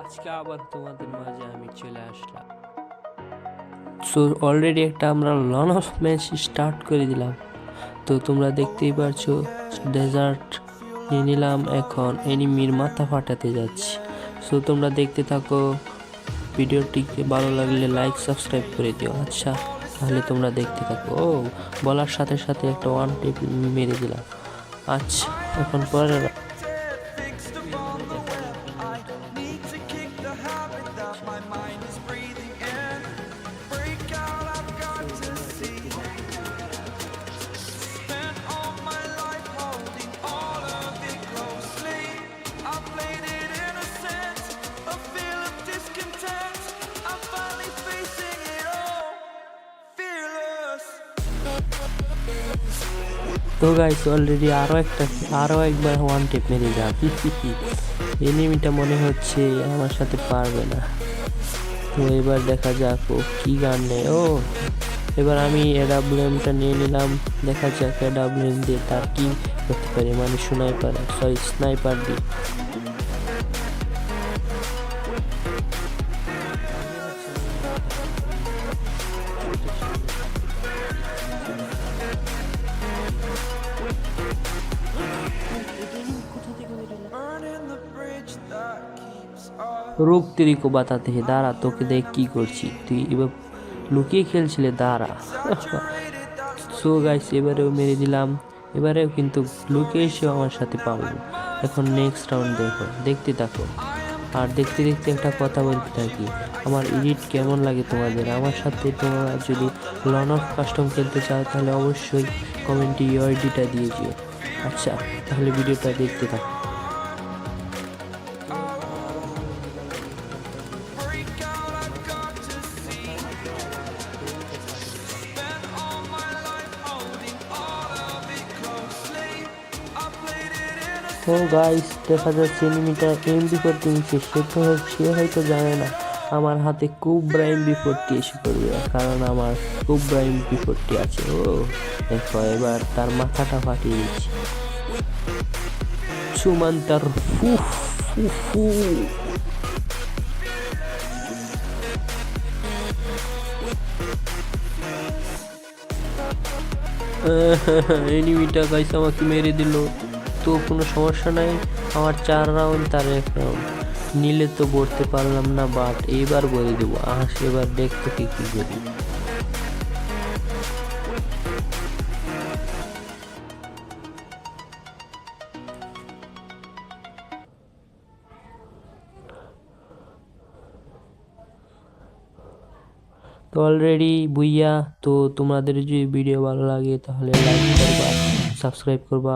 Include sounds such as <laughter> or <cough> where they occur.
আজকে আবার তোমাদের মাঝে আমি চলে আসলাম। সো অলরেডি একটা আমরা লন অফ ম্যাচ স্টার্ট করে দিলাম। তো তোমরা দেখতেই পারছ ডেজার্ট নিয়ে নিলাম, এখন এনিমির মাথা ফাটাতে যাচ্ছি। সো তোমরা দেখতে থাকো, ভিডিওটিকে ভালো লাগলে লাইক সাবস্ক্রাইব করে দিও। আচ্ছা তাহলে তোমরা দেখতে থাকো। ও, বলার সাথে সাথে একটা ওয়ান টেপ মেরে দিলাম। আচ্ছা এখন পরে তো গাইস অলরেডি আরও একটা আরও একবার ওয়ান টেপ মেরে যান এনিমিটা <laughs> মনে হচ্ছে আমার সাথে পারবে না। তো এবার দেখা যাক ও কী গান নেয়। ও, এবার আমি এডাব্লিউএমটা নিয়ে নিলাম। দেখা যাক এডাব্লিউএম দিয়ে তার কী করতে পারে। মানে স্নাইপার সরি স্নাইপার দিয়ে। রোগ তেরিকো বাতাতে হে দাঁড়া, তোকে দেখ কি করছি। তুই এবার লুকিয়ে খেলছিলে, দাঁড়া। <laughs> সো গাইস এবারেও মেরে দিলাম। এবারেও কিন্তু লুকিয়ে এসেও আমার সাথে পাবো এখন নেক্সট রাউন্ড দেখো। দেখতে থাকো। আর দেখতে দেখতে একটা কথা বলতে থাকি। আমার এডিট কেমন লাগে তোমাদের? আমার সাথে তোমরা যদি লন অফ কাস্টম খেলতে চাও, তাহলে অবশ্যই কমেন্টে ইউআইডিটা দিয়ে দিও। আচ্ছা তাহলে ভিডিওটা দেখতে থাকো। ও গাইস দেখা যাচ্ছে এনিমিটা এমবি ফোরটি নিচ্ছে সে তো সে হয়তো জানে না। আমার হাতে কুবরা এমবি ফোরটি এসে পড়বে কারণ আমার কুবরা এমবি ফোরটি আছে, ও। দেখো, এবার তার মাথাটা ফাটিয়ে দিচ্ছি। সুমান তার ফু ফু ফু। <laughs> এনিমিটা গাইস আমাকে মেরে দিল। তো কোনো সমস্যা নাই। আমার চার রাউন্ড তার এক রাউন্ড নিলে তো বলতে পারলাম না বাট এইবার বলে দেবো। আস এবার দেখতো কি কি করি। তো অলরেডি বুইয়া তো তোমাদের যদি ভিডিও ভালো লাগে, তাহলে লাইক করবা সাবস্ক্রাইব করবা।